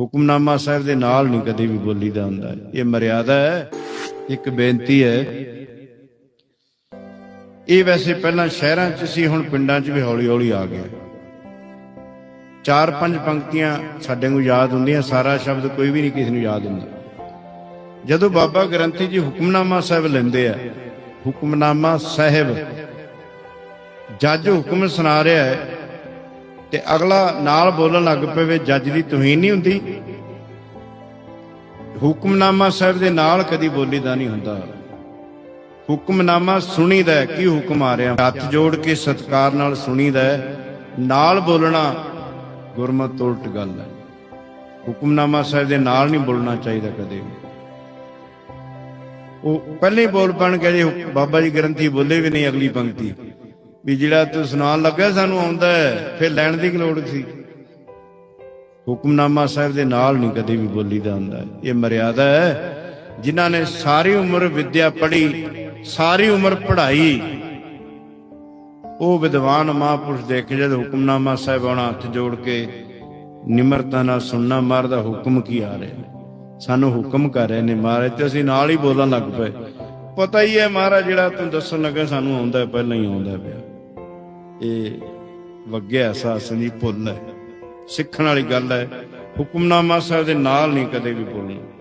ਹੁਕਮਨਾਮਾ ਸਾਹਿਬ ਦੇ ਨਾਲ ਨਹੀਂ ਕਦੇ ਵੀ ਬੋਲੀਦਾ ਹੁੰਦਾ। ਇਹ ਮਰਿਆਦਾ ਹੈ, ਇੱਕ ਬੇਨਤੀ ਹੈ। ਇਹ ਵੈਸੇ ਪਹਿਲਾਂ ਸ਼ਹਿਰਾਂ 'ਚ ਸੀ, ਹੁਣ ਪਿੰਡਾਂ 'ਚ ਵੀ ਹੌਲੀ-ਹੌਲੀ ਆ ਗਿਆ। ਚਾਰ ਪੰਜ ਪੰਕਤੀਆਂ ਸਾਡੇ ਨੂੰ ਯਾਦ ਹੁੰਦੀਆਂ, ਸਾਰਾ ਸ਼ਬਦ ਕੋਈ ਵੀ ਨਹੀਂ ਕਿਸੇ ਨੂੰ ਯਾਦ ਹੁੰਦਾ। ਜਦੋਂ ਬਾਬਾ ਗ੍ਰੰਥੀ ਜੀ ਹੁਕਮਨਾਮਾ ਸਾਹਿਬ ਲੈਂਦੇ ਆ, ਹੁਕਮਨਾਮਾ ਸਾਹਿਬ, ਜੱਜ ਹੁਕਮ ਸੁਣਾ ਰਿਹਾ ਹੈ ਤੇ ਅਗਲਾ ਨਾਲ ਬੋਲਣ ਲੱਗ ਪਵੇ ਜੱਜ ਦੀ ਤੋਹੀਨ ਨਹੀਂ ਹੁੰਦੀ? ਹੁਕਮਨਾਮਾ ਸਾਹਿਬ ਦੇ ਨਾਲ ਕਦੀ ਬੋਲੀਦਾ ਨਹੀਂ ਹੁੰਦਾ। ਹੁਕਮਨਾਮਾ ਸੁਣੀਦਾ ਹੈ, ਕੀ ਹੁਕਮ ਆ ਰਿਹਾ? ਹੱਥ ਜੋੜ ਕੇ ਸਤਕਾਰ ਨਾਲ ਸੁਣੀਦਾ ਨਾਲ ਬੋਲਣਾ ਗੁਰਮਤਿ ਤੋਂ ਉਲਟ ਗੱਲ ਹੈ। ਹੁਕਮਨਾਮਾ ਸਾਹਿਬ ਦੇ ਨਾਲ ਨਹੀਂ ਬੋਲਣਾ ਚਾਹੀਦਾ ਕਦੇ ਉਹ ਪਹਿਲੇ ਬੋਲ ਪਣ ਕੇ ਬਾਬਾ ਜੀ ਗ੍ਰੰਥੀ ਬੋਲੇ ਵੀ ਨਹੀਂ ਅਗਲੀ ਪੰਕਤੀ। ਵੀ ਜਿਹੜਾ ਤੂੰ ਸੁਣਾਉਣ ਲੱਗਾ ਸਾਨੂੰ ਆਉਂਦਾ ਹੈ ਫਿਰ ਲੈਣ ਦੀ ਕੀ ਲੋੜ ਸੀ? ਹੁਕਮਨਾਮਾ ਸਾਹਿਬ ਦੇ ਨਾਲ ਨਹੀਂ ਕਦੇ ਵੀ ਬੋਲੀ ਦਾ ਹੁੰਦਾ। ਇਹ ਮਰਿਆਦਾ ਹੈ ਜਿਨ੍ਹਾਂ ਨੇ ਸਾਰੀ ਉਮਰ ਵਿਦਿਆ ਪੜ੍ਹੀ ਸਾਰੀ ਉਮਰ ਪੜ੍ਹਾਈ। ਉਹ ਵਿਦਵਾਨ ਮਹਾਂਪੁਰਸ਼ ਦੇਖ ਕੇ ਜਦ ਹੁਕਮਨਾਮਾ ਸਾਹਿਬ ਆਉਣਾ ਹੱਥ ਜੋੜ ਕੇ ਨਿਮਰਤਾ ਨਾਲ ਸੁਣਨਾ ਮਾਰ ਦਾ ਹੁਕਮ ਕੀ ਆ ਰਿਹਾ? ਸਾਨੂੰ ਹੁਕਮ ਕਰ ਰਹੇ ਨੇ ਮਹਾਰਾਜ ਤੇ ਅਸੀਂ ਨਾਲ ਹੀ ਬੋਲਣ ਲੱਗ ਪਏ। ਪਤਾ ਹੀ ਹੈ ਮਹਾਰਾਜ ਜਿਹੜਾ ਤੂੰ ਦੱਸਣ ਲੱਗਾ ਸਾਨੂੰ ਆਉਂਦਾ ਹੈ, ਪਹਿਲਾਂ ਹੀ ਆਉਂਦਾ ਪਿਆ। ਇਹ ਵੱਗਿਆ ਅਹਿਸਾਸ ਨਹੀਂ ਭੁੱਲ ਹੈ। ਸਿੱਖਣ ਵਾਲੀ ਗੱਲ ਹੈ, ਹੁਕਮਨਾਮਾ ਸਾਹਿਬ ਦੇ ਨਾਲ ਨਹੀਂ ਕਦੇ ਵੀ ਬੋਲਣਾ।